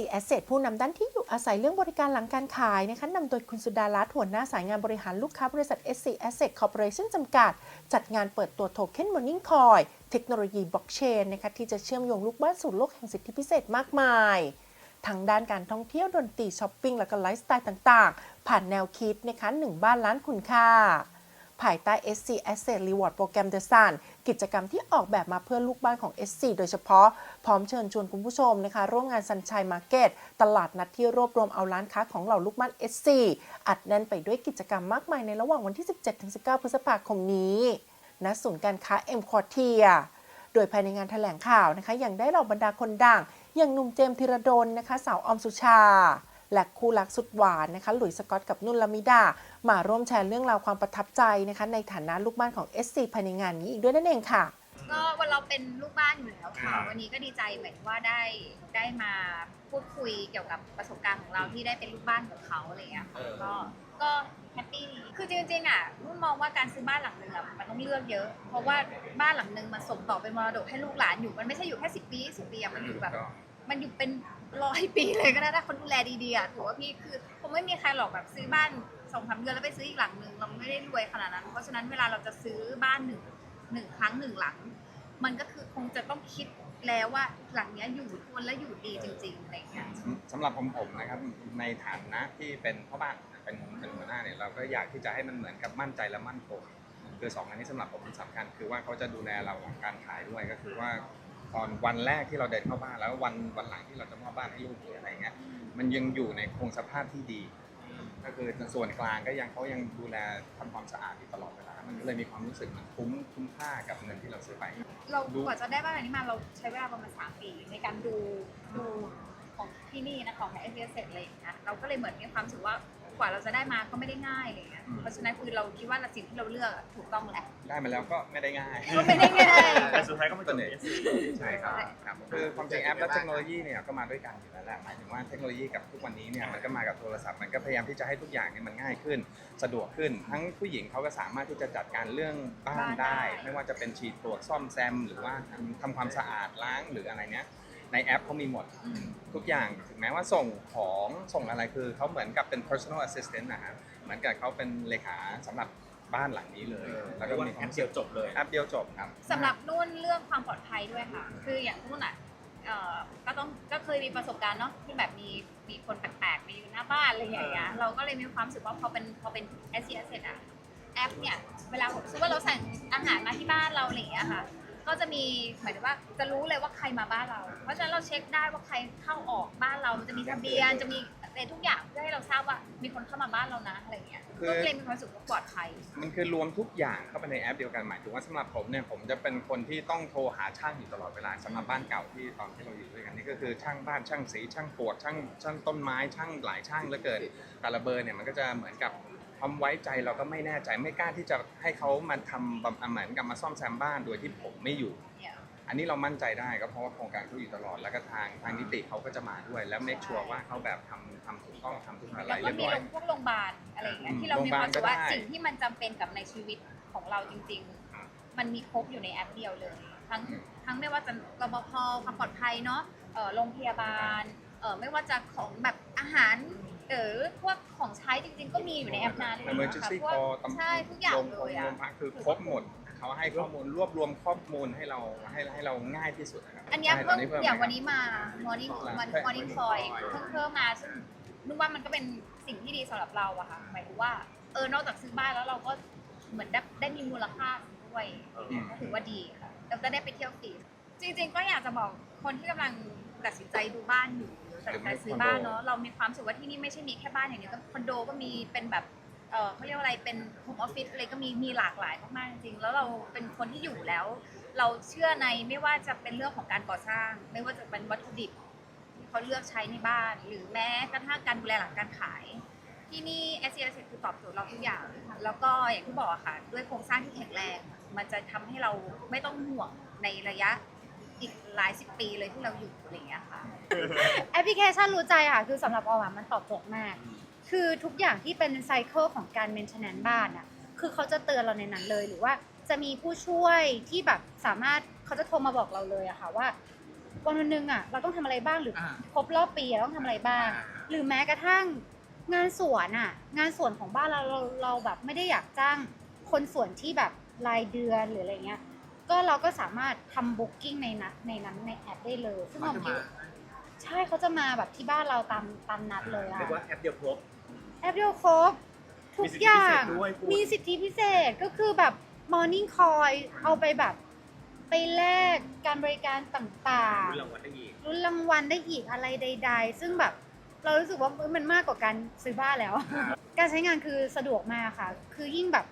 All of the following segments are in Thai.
SC Asset ผู้นำด้านที่อยู่อาศัยเรื่องบริการหลังการขายนะคะนำโดยคุณสุดารัตน์หัวหน้าสายงานบริหารลูกค้าบริษัท SC Asset Corporation จำกัด จัดงานเปิดตัวโทเค็น Morning Coin เทคโนโลยีบล็อกเชนนะคะที่จะเชื่อมโยงลูกบ้านสู่โลกแห่งสิทธิพิเศษมากมายทั้งด้านการท่องเที่ยวดนตรีช้อปปิ้งและก็ไลฟ์สไตล์ต่างๆ ผ่านแนวคิดนะคะหนึ่งบ้านล้านคุณค่า ภายใต้ SC Asset Reward โปรแกรม The Sun กิจกรรมที่ออกแบบมาเพื่อลูกบ้านของ SC โดยเฉพาะพร้อมเชิญชวนคุณผู้ชมนะคะ ร่วมงาน Sunshine Market ตลาดนัดที่รวบรวมเอาร้านค้าของเหล่าลูกบ้าน SC อัดแน่นไปด้วยกิจกรรมมากมายในระหว่างวันที่ 17-19 พฤษภาคมนี้ณศูนย์การค้า M Quartier โดยภายในงานแถลงข่าวนะคะยังได้เหล่าบรรดาคนดัง อย่างหนุ่มเจมส์ธีรดลนะคะ สาวออมสุชา และคู่รักสุดหวานนะคะหลุยส์สกอตกับนุ่นละมิดา มาร่วมแชร์เรื่องราวความประทับใจนะคะในฐานะลูกบ้านของ SC ภายในงานนี้อีกด้วยนั่นเองค่ะ ก็วันเราเป็นลูกบ้านอยู่แล้วค่ะอ่าวันนี้ก็ดีใจเหมือนว่าได้ได้มาพูดคุยเกี่ยวกับประสบการณ์ของเราที่ได้เป็นลูกบ้านของเขาอะไรอย่างเงี้ยค่ะก็ก็แฮปปี้ดีคือจริงๆอะนุ่นมองว่าการซื้อบ้านหลังหนึ่งอะมันต้องเลือกเยอะ เพราะว่าบ้านหลังหนึ่งมันส่งต่อเป็นมรดกให้ลูกหลานอยู่ มันไม่ใช่อยู่แค่สิบปีสิบปีอะมันอยู่แบบ มันอยู่เป็นร้อยปีเลยก็ได้ถ้าคนดูแลดีๆอะถือว่าพี่คือคงไม่มีใครหรอกแบบซื้อบ้านสองสามเดือนแล้วไปซื้ออีกหลังหนึ่งเราไม่ได้รวยขนาดนั้น เพราะฉะนั้นเวลาเราจะซื้อบ้านหนึ่งหนึ่งครั้งหนึ่งหลัง มันก็คือคงจะต้องคิดแล้วว่าหลังเนี้ยอยู่ทนและอยู่ดีจริงๆอะไรอย่างเงี้ย สำหรับผมผมนะครับในฐานะที่เป็นพ่อบ้านเป็นเป็นหัวหน้าเนี่ยเราก็อยากที่จะให้มันเหมือนกับมั่นใจและมั่นคงคือสองอันนี้สำหรับผมมันสำคัญคือว่าเขาจะดูแลเราหลังการขายด้วยก็คือว่า ตอนวันแรกที่เราเดินเข้าบ้านแล้ววันวันหลังที่เราจะมอบบ้านให้ลูกหรืออะไรเงี้ยมันยังอยู่ในคงสภาพที่ดี ก็คือส่วนกลางก็ยังเขายังดูแลทำความสะอาดอยู่ตลอดเวลามันก็เลยมีความรู้สึกมันคุ้มคุ้มค่ากับเงินที่เราซื้อไปเราดูกว่าจะได้บ้านหลังนี้มาเราใช้เวลาประมาณสามปีในการดูดูของที่นี่นะของเอฟเอสเอะไรอย่างเงี้ยเราก็เลยเหมือนมีความรู้สึกว่าก ว่าเราจะได้มาก็ไม่ได้ง่ายอะไรอย่างเงี้ยเพราะฉะนั้นคือเราคิดว่าสิ่งที่เราเลือกอะถูกต้องแหละ ได้มาแล้วก็ไม่ได้ง่าย ก็ไม่ได้ง่าย แต่สุดท้ายก็มาจบใน SC ใช่ครับครับคือความจริงแอปและเทคโนโลยีเนี่ยก็มาด้วยกันอยู่แล้วแหละหมายถึงว่าเทคโนโลยีกับทุกวันนี้เนี่ยมันก็มากับโทรศัพท์มันก็พยายามที่จะให้ทุกอย่างเนี่ยมันง่ายขึ้น สะดวกขึ้น ทั้งผู้หญิงเขาก็สามารถที่จะจัดการเรื่องบ้านได้ ไม่ว่าจะเป็นฉีดตรวจซ่อมแซม หรือว่าทำทำความสะอาดล้างหรืออะไรเนี้ย ในแอปเขามีหมดอืมทุกอย่างถึงแม้ว่าส่งของส่งอะไรคือเขาเหมือนกับเป็น personal assistant นะฮะเหมือนกับเขาเป็นเลขาสำหรับบ้านหลังนี้เลย แล้วก็มีความแอปเดียวจบเลยแอปเดียวจบครับๆสำหรับนุ่นเรื่องความปลอดภัยด้วยค่ะ คืออย่างนุ่นอะเอ่อก็ต้องก็เคยมีประสบการณ์เนาะที่แบบมีมีคนแปลกๆมาอยู่หน้าบ้านอะไรอย่างเงี้ยเราก็เลยมีความรู้สึกว่าพอเป็นพอเป็น S C S เสร็จอะแอปเนี่ยเวลาสมมติว่าเราสั่งอาหารมาที่บ้านเราอะไรอย่างเงี้ยค่ะ ก็จะมีหมายถึงว่าจะรู้เลยว่าใครมาบ้านเรา เพราะฉะนั้นเราเช็คได้ว่าใครเข้าออกบ้านเรามันจะมีทะเบียนจะมีอะไรทุกอย่างเพื่อให้เราทราบว่ามีคนเข้ามาบ้านเรานะอะไรเงี้ยคือ ก็เลยมีความรู้สึกว่าปลอดภัย มันคือรวมทุกอย่างเข้าไปในแอปเดียวกันหมายถึงว่าสำหรับผมเนี่ยผมจะเป็นคนที่ต้องโทรหาช่างอยู่ตลอดเวลาสำหรับบ้านเก่าที่ตอนที่เราอยู่ด้วยกันนี่ก็คือช่างบ้านช่างสีช่างปวดช่างช่างต้นไม้ช่างหลายช่างเหลือเกินแต่ละเบอร์เนี่ยมันก็จะเหมือนกับ ความไว้ใจเราก็ไม่แน่ใจไม่กล้าที่จะให้เขามาทำแบบเหมือนกับมาซ่อมแซมบ้านโดยที่ผมไม่อยู่เนี่ยอันนี้เรามั่นใจได้ก็เพราะว่าโครงการเขาอยู่ตลอดแล้วก็ทางทางนิติเขาก็จะมาด้วยแล้วเมคชัวร์ว่าเขาแบบทำทำถูกต้องทำทุกอะไรแล้วก็เรียบมีร้อย พวกโรงพยาบาลอะไรอย่างเงี้ยอืมที่เรามีความรู้สึกว่าโรงพยาบาลก็ได้ สิ่งที่มันจำเป็นกับในชีวิตของเราจริงครับๆมันมีครบอยู่ในแอปเดียวเลย ทั้งทั้งไม่ว่าจะรปภความปลอดภัยเนาะเอ่อโรงพยาบาลเอ่อไม่ว่าจะของแบบอาหารเออพวก ของใช้จริง ๆ ก็มีอยู่ในแอปนั้นเลย emergency พวก call ตำใช่ทุกอย่างโรงเลโรงยโรอะงพักคือครบหมดเขาให้ข้อมูลรวบรวมข้อมูลให้เราให้ให้เราง่ายที่สุดนะครับอันเนี้ยใช่เพิ่งตอย่างไหมวันนี้มา morning วัน morning call เพิ่งเพิ่มมาซึ่งนึกว่ามันก็เป็นสิ่งที่ดีสำหรับเราอะค่ะหมายถึงว่าเออนอกจากซื้อบ้านแล้วเราก็เหมือนได้ได้มีมูลค่าด้วยอืม ก็ถือว่าดีค่ะเราจะได้ไปเที่ยวฟรีจริง ๆ ก็อยากจะบอกคนที่กำลังตัดสินใจดูบ้านอยู่ หรือตัดสินใจซื้อบ้านเนาะเรามีความรู้สึกว่าที่นี่ไม่ใช่มีแค่บ้านอย่างเดียวก็คอนโดก็มีเป็นแบบเออเขาเรียกว่าอะไรเป็นโฮมออฟฟิศอะไรก็มีมีหลากหลายมากๆจริงๆแล้วเราเป็นคนที่อยู่แล้ว เราเชื่อในไม่ว่าจะเป็นเรื่องของการก่อสร้าง ไม่ว่าจะเป็นวัตถุดิบที่เขาเลือกใช้ในบ้าน หรือแม้กระทั่งการดูแลหลังการขาย ที่นี่ s อ s คือตอบโจทย์เราทุกอย่าง แล้วก็อย่างที่บอกค่ะ ด้วยโครงสร้างที่แข็งแรง มันจะทำให้เราไม่ต้องห่วงในระยะอีกหลายสิบปีเลยที่เราอยู่อะไรอย่างเงี้ยค่ะ ปพลิเคชันรู้ใจค่ะ คือสำหรับออมอะมันตอบโจทย์มาก คือทุกอย่างที่เป็นไซเคิลของการเมนเทนแนนบ้านอะ คือเขาจะเตือนเราในนั้นเลยหรือว่าจะมีผู้ช่วยที่แบบสามารถเขาจะโทรมาบอกเราเลยอะค่ะว่า วันวันหนึ่งอะเราต้องทำอะไรบ้างหรืออ่าครบรอบปีเราต้องทำอะไรบ้าง หรือแม้กระทั่งงานสวนอะงานสวนของบ้านเราเราเราแบบไม่ได้อยากจ้างคนสวนที่แบบรายเดือนหรืออะไรเงี้ยก็เราก็สามารถทำบุ๊กิ้งในนัดในนั้นในแอปได้เลยซึ่งเขาเราจะคิดมาว่าใช่เขาจะมาแบบที่บ้านเราตามตามนัดเลยอะเรียกว่าแอปเดียวครบ แอปเดียวครบทุมีกสิทธิอย่าพิเศงษด้วยคุณ มีสิทธิพิเศษก็คือแบบ Morning Call เอาไปแบบ ไปแลกการบริการต่างรุ่นรางวัลได้อีก ๆรุ่นรางวัลได้อีกอะไรใด ๆ ซึ่งแบบเรารู้สึกว่าเอ้ยมันมากกว่าการซื้อบ้านแล้ว การใช้งานคือสะดวกมากค่ะ คือยิ่งแบบ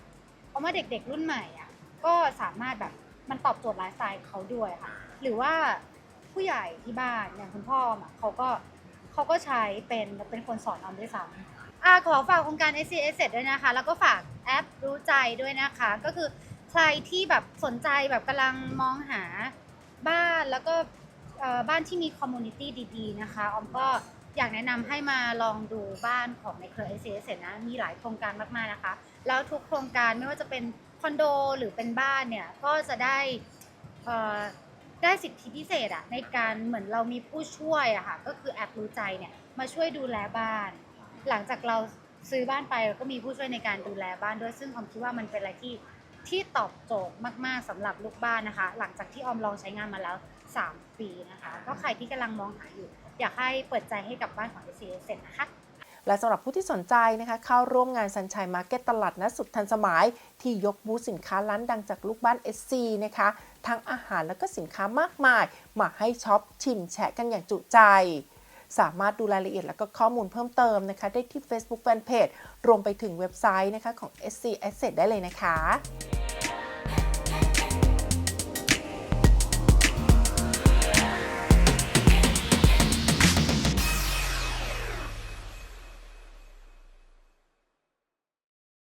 เอามาเด็กๆรุ่นใหม่อะก็สามารถแบบมันตอบโจทย์ไลฟ์สไตล์เขาด้วยค่ะ หรือว่า ผู้ใหญ่ที่บ้านอย่างคุณพ่ออะเขาก็เขาก็ใช้เป็นเป็นคนสอนออมด้วยซ้ำอะขอฝากโครงการ s c s ด้วยนะคะ แล้วก็ฝากแอปรู้ใจด้วยนะคะ ก็คือใครที่แบบสนใจแบบกำลังมองหาบ้านแล้วก็บ้านที่มีคอมมูนิตี้ดีๆนะคะออมก็อยากแนะนำให้มาลองดูบ้านของในเครือ s c s นะมีหลายโครงการมากๆนะคะ แล้วทุกโครงการไม่ว่าจะเป็นคอนโดหรือเป็นบ้านเนี่ยก็จะได้ ได้สิทธิพิเศษอะในการเหมือนเรามีผู้ช่วยอะค่ะก็คือแอปรู้ใจเนี่ยมาช่วยดูแลบ้าน หลังจากเราซื้อบ้านไปเราก็มีผู้ช่วยในการดูแลบ้านด้วยซึ่งออมคิดว่ามันเป็นอะไรที่ที่ตอบโจทย์มากๆสำหรับลูกบ้านนะคะ หลังจากที่ออมลองใช้งานมาแล้ว 3 ปีนะคะ ก็ใครที่กำลังมองหาอยู่ อยากให้เปิดใจให้กับบ้านของ s อ s นะคะ และสำหรับผู้ที่สนใจนะคะเข้าร่วมงานสัญชัยมาร์เก็ตตลาดนัดสุดทันสมัย ที่ยกบูธสินค้าร้านดังจากลูกบ้าน SC นะคะ ทั้งอาหารและก็สินค้ามากมาย มาให้ช็อปชิมแชะกันอย่างจุใจสามารถดูรายละเอียดและก็ข้อมูลเพิ่มเติมนะคะ ได้ที่ Facebook Fanpage รวมไปถึงเว็บไซต์นะคะของ SC Asset ได้เลยนะคะ